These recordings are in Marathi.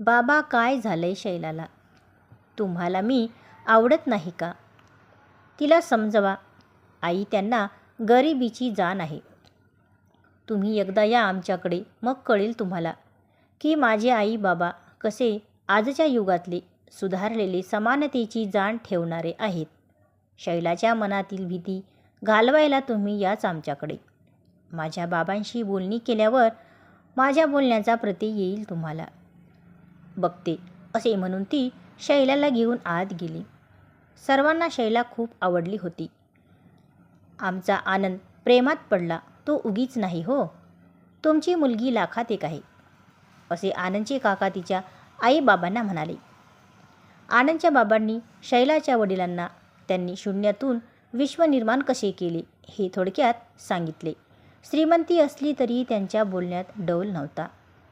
बाबा काय झालंय शैलाला? तुम्हाला मी आवडत नाही का? तिला समजवा. आई त्यांना गरिबीची जाण आहे. तुम्ही एकदा या आमच्याकडे मग कळेल तुम्हाला. की माझे आई बाबा कसे आजच्या युगातले सुधारलेले समानतेची जाण ठेवणारे आहेत. शैलाच्या मनातील भीती घालवायला तुम्ही याच आमच्याकडे. माझ्या बाबांशी बोलणी केल्यावर माझ्या बोलण्याचा प्रती येईल तुम्हाला. बघते असे म्हणून ती शैलाला घेऊन आत गेली. सर्वांना शैला खूप आवडली होती. आमचा आनंद प्रेमात पडला तो उगीच नाही हो. तुमची मुलगी लाखात एक आहे असे आनंदचे काका तिच्या आईबाबांना म्हणाले. आनंदच्या बाबांनी शैलाच्या वडिलांना त्यांनी शून्यातून विश्व निर्माण कसे केले हे थोडक्यात सांगितले. श्रीमंती असली तरी त्यांच्या बोलण्यात डौल नव्हता.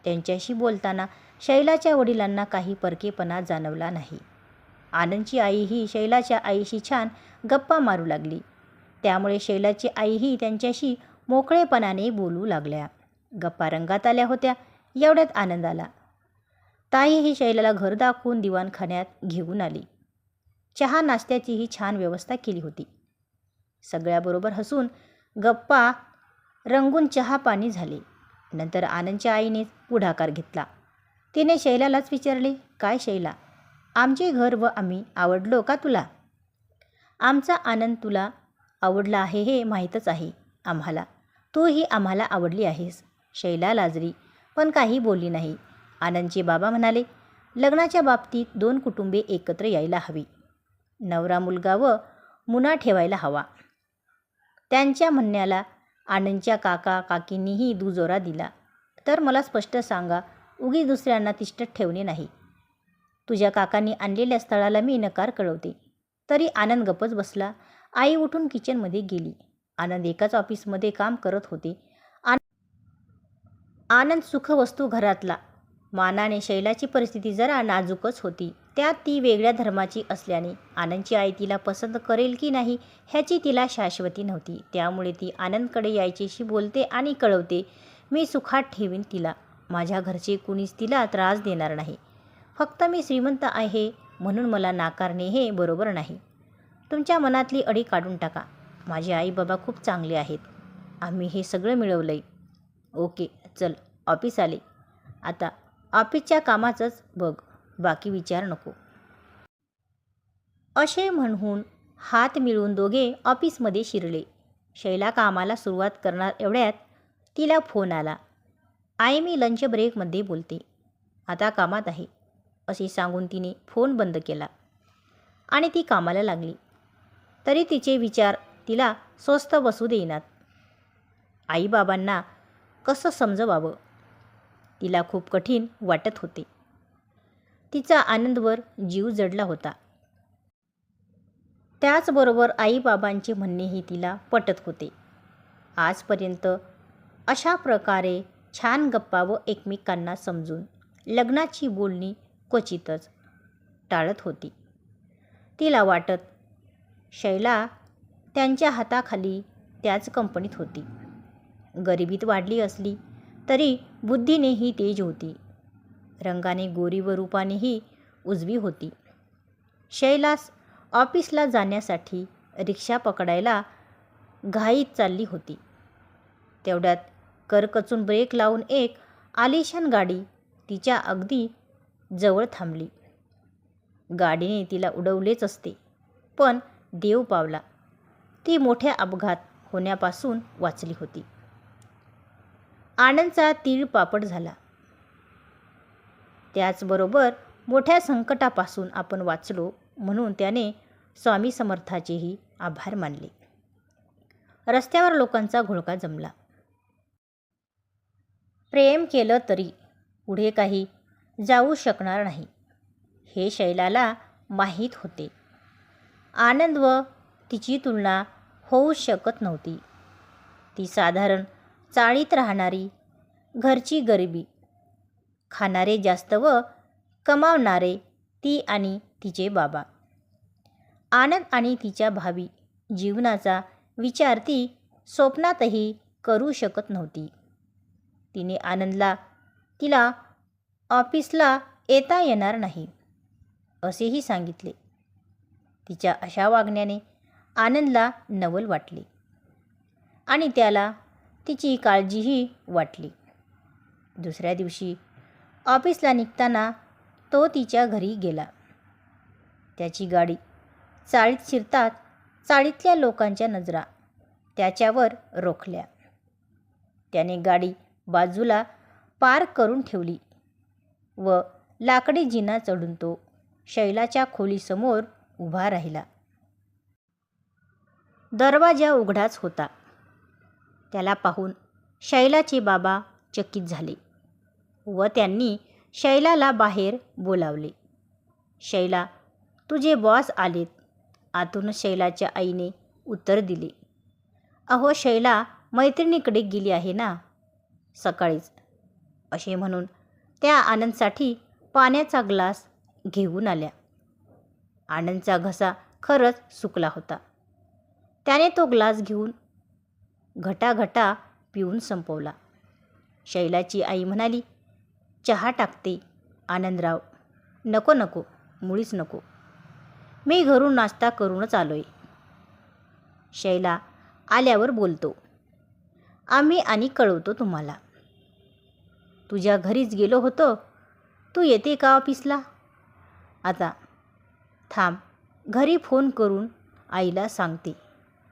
त्यांच्याशी बोलताना शैलाच्या वडिलांना काही परकेपणा जाणवला नाही. आनंदची आई ही शैलाच्या आईशी छान गप्पा मारू लागली. त्यामुळे शैलाची आईही त्यांच्याशी मोकळेपणाने बोलू लागल्या. गप्पा रंगात आल्या होत्या एवढ्यात आनंद आला. ताई ही शैलाला घर दाखवून दिवाणखान्यात घेऊन आली. चहा नाश्त्याचीही छान व्यवस्था केली होती. सगळ्याबरोबर हसून गप्पा रंगून चहा पाणी झाले. नंतर आनंदच्या आईने पुढाकार घेतला. तिने शैलालाच विचारले काय शैला? आमचे घर व आम्ही आवडलो का तुला? आमचा आनंद तुला आवडला आहे हे माहीतच आहे आम्हाला. तूही आम्हाला आवडली आहेस. शैला लाजरी पण काही बोलली नाही. आनंदचे बाबा म्हणाले लग्नाच्या बाबतीत दोन कुटुंबे एकत्र यायला हवी. नवरा मुलगा व मुना ठेवायला हवा. त्यांच्या म्हणण्याला आनंदच्या काका काकींनीही दुजोरा दिला. तर मला स्पष्ट सांगा उगी दुसऱ्यांना तिष्ठत ठेवणे नाही. तुझ्या काकांनी आणलेल्या स्थळाला मी नकार कळवते. तरी आनंद गपच बसला. आई उठून किचनमध्ये गेली. आनंद एकाच ऑफिसमध्ये काम करत होते. आनंद सुखवस्तू घरातला. मानाने शैलाची परिस्थिती जरा नाजूकच होती. त्यात ती वेगळ्या धर्माची असल्याने आनंदची आई तिला पसंत करेल की नाही ह्याची तिला शाश्वती नव्हती. त्यामुळे ती आनंदकडे यायचीशी बोलते आणि कळवते मी सुखात ठेवीन तिला. माझ्या घरचे कुणीच तिला त्रास देणार नाही. फक्त मी श्रीमंत आहे म्हणून मला नाकारणे हे बरोबर नाही. तुमच्या मनातली अडी काढून टाका. माझे आई बाबा खूप चांगले आहेत. आम्ही हे सगळं मिळवलं आहे ओके चल ऑफिस आले. आता ऑफिसच्या कामाचंच बघ. बाकी विचार नको. असे म्हणून हात मिळून दोघे ऑफिसमध्ये शिरले. शैला कामाला सुरुवात करणार एवढ्यात तिला फोन आला. आई मी लंच ब्रेकमध्ये बोलते. आता कामात आहे असे सांगून तिने फोन बंद केला. आणि ती कामाला लागली. तरी तिचे विचार तिला स्वस्त बसू देईनात. आईबाबांना कसं समजवावं? तिला खूप कठीण वाटत होते. तिचा आनंदवर जीव जडला होता. त्याचबरोबर आईबाबांचे म्हणणेही तिला पटत होते. आजपर्यंत अशा प्रकारे छान गप्पा व एकमेकांना समजून. लग्नाची बोलणी क्वचितच टाळत होती. तिला वाटत शैला त्यांच्या हाताखाली त्याच कंपनीत होती. गरिबीत वाढली असली तरी बुद्धीनेही तेज होती. रंगाने गोरी व रूपानेही उजवी होती. शैलास ऑफिसला जाण्यासाठी रिक्षा पकडायला घाईत चालली होती. तेवढ्यात करकचून ब्रेक लावून एक आलिशान गाडी तिच्या अगदी जवळ थांबली. गाडीने तिला उडवलेच असते पण देव पावला. ती मोठ्या अपघात होण्यापासून वाचली होती. आनंदचा तीळ पापड झाला. त्याचबरोबर मोठ्या संकटापासून आपण वाचलो म्हणून त्याने स्वामी समर्थाचेही आभार मानले. रस्त्यावर लोकांचा घोळका जमला. प्रेम केलं तरी पुढे काही जाऊ शकणार नाही. हे शैलाला माहीत होते. आनंद व तिची तुलना होऊ शकत नव्हती. ती साधारण चाळीत राहणारी घरची गरिबी खाणारे जास्त व कमावणारे ती आणि तिचे बाबा. आनंद आणि तिच्या भावी जीवनाचा विचार ती स्वप्नातही करू शकत नव्हती. तिने आनंदला तिला ऑफिसला येता येणार नाही असेही सांगितले. तिच्या अशा वागण्याने आनंदला नवल वाटले आणि त्याला तिची काळजीही वाटली. दुसऱ्या दिवशी ऑफिसला निघताना तो तिच्या घरी गेला. त्याची गाडी चाळीत शिरतात चाळीतल्या लोकांच्या नजरा त्याच्यावर रोखल्या. त्याने गाडी बाजूला पार करून ठेवली व लाकडी जिना चढून तो शैलाच्या खोलीसमोर उभा राहिला. दरवाजा उघडाच होता. त्याला पाहून शैलाचे बाबा चकित झाले व त्यांनी शैलाला बाहेर बोलावले. शैला तुझे बॉस आलेत. आतून शैलाच्या आईने उत्तर दिले. अहो शैला मैत्रिणीकडे गेली आहे ना? सकाळीच. असे म्हणून त्या आनंदसाठी पाण्याचा ग्लास घेऊन आल्या. आनंदचा घसा खरंच सुकला होता. त्याने तो ग्लास घेऊन घटाघटा पिऊन संपवला. शैलाची आई म्हणाली चहा टाकते आनंदराव. नको नको मुळीच नको. मी घरून नाश्ता करूनच आलो आहे शैला आल्यावर बोलतो आम्ही आणि कळवतो तुम्हाला. तुझ्या घरीच गेलो होतो. तू येते का ऑफिसला? आता थांब. घरी फोन करून आईला सांगते.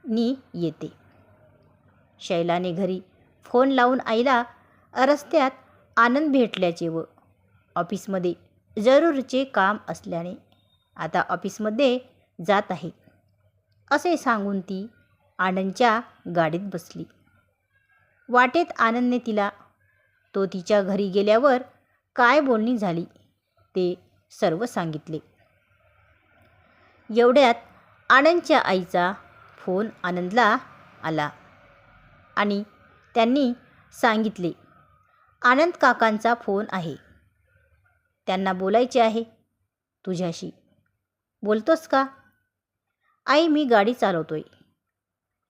नी येते. शैलाने घरी फोन लावून आईला रस्त्यात आनंद भेटल्याचे व ऑफिसमध्ये जरूरचे काम असल्याने आता ऑफिसमध्ये जात आहे. असे सांगून ती आनंदच्या गाडीत बसली. वाटेत आनंदने तिला तो तिच्या घरी गेल्यावर काय बोलणी झाली? ते सर्व सांगितले. एवढ्यात आनंदच्या आईचा फोन आनंदला आला आणि त्यांनी सांगितले आनंद काकांचा फोन आहे. त्यांना बोलायचे आहे तुझ्याशी. बोलतोस का? आई मी गाडी चालवतोय.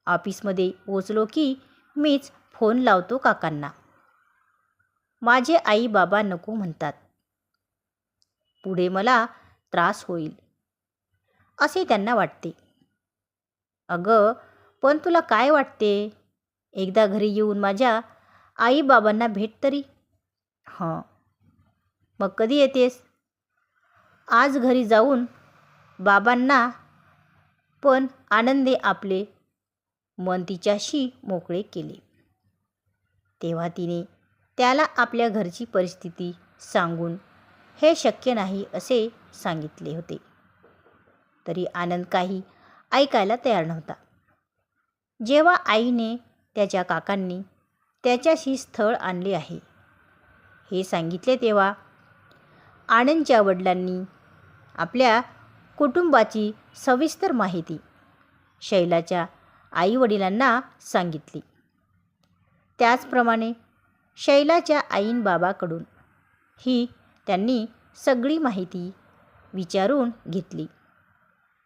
ऑफिसमध्ये पोचलो की मीच फोन लावतो काकांना. माझे आई बाबा नको म्हणतात. पुढे मला त्रास होईल. असे त्यांना वाटते. अगं पण तुला काय वाटते? एकदा घरी येऊन माझ्या आई बाबांना भेट तरी? हां. मग कधी येतेस? आज घरी जाऊन बाबांना पण आनंदे आपले मन तिच्याशी मोकळे केले. तेव्हा तिने त्याला आपल्या घरची परिस्थिती सांगून हे शक्य नाही असे सांगितले होते. तरी आनंद काही ऐकायला तयार नव्हता. जेव्हा आईने त्याच्या काकांनी त्याच्याशी स्थळ आणले आहे हे सांगितले तेव्हा आनंदच्या वडिलांनी आपल्या कुटुंबाची सविस्तर माहिती शैलाच्या आईवडिलांना सांगितली. त्याचप्रमाणे शैलाच्या आईन बाबाकडून ही त्यांनी सगळी माहिती विचारून घेतली.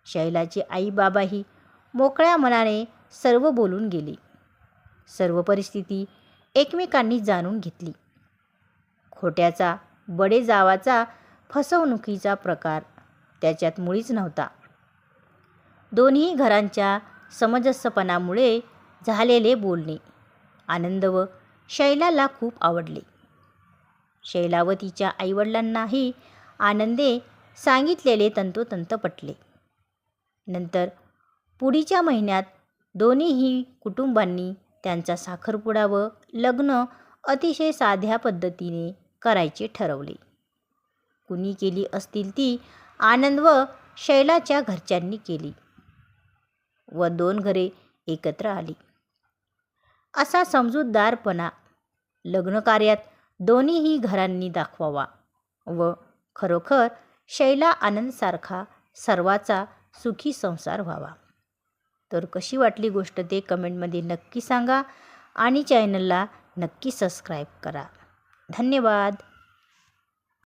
शैलाचे आई बाबाही मोकळ्या मनाने सर्व बोलून गेले. सर्व परिस्थिती एकमेकांनी जाणून घेतली. खोट्याचा बडे जावाचा फसवणुकीचा प्रकार त्याच्यात मुळीच नव्हता. दोन्ही घरांच्या समंजस्यपणामुळे झालेले बोलणे आनंद व शैलाला खूप आवडले. शैलावतीच्या आईवडिलांनाही आनंदे सांगितलेले तंतोतंत पटले. नंतर पुढीच्या महिन्यात दोन्हीही कुटुंबांनी त्यांचा साखरपुडा व लग्न अतिशय साध्या पद्धतीने करायचे ठरवले. कुणी केली असतील ती आनंद व शैलाच्या घरच्यांनी केली व दोन घरे एकत्र आली. असा समजूतदारपणा लग्नकार्यात दोन्हीही घरांनी दाखवावा व खरोखर शैला आनंदसारखा सर्वाचा सुखी संसार व्हावा. तर कशी वाटली गोष्ट ते कमेंटमध्ये नक्की सांगा आणि चॅनलला नक्की सबस्क्राईब करा. धन्यवाद.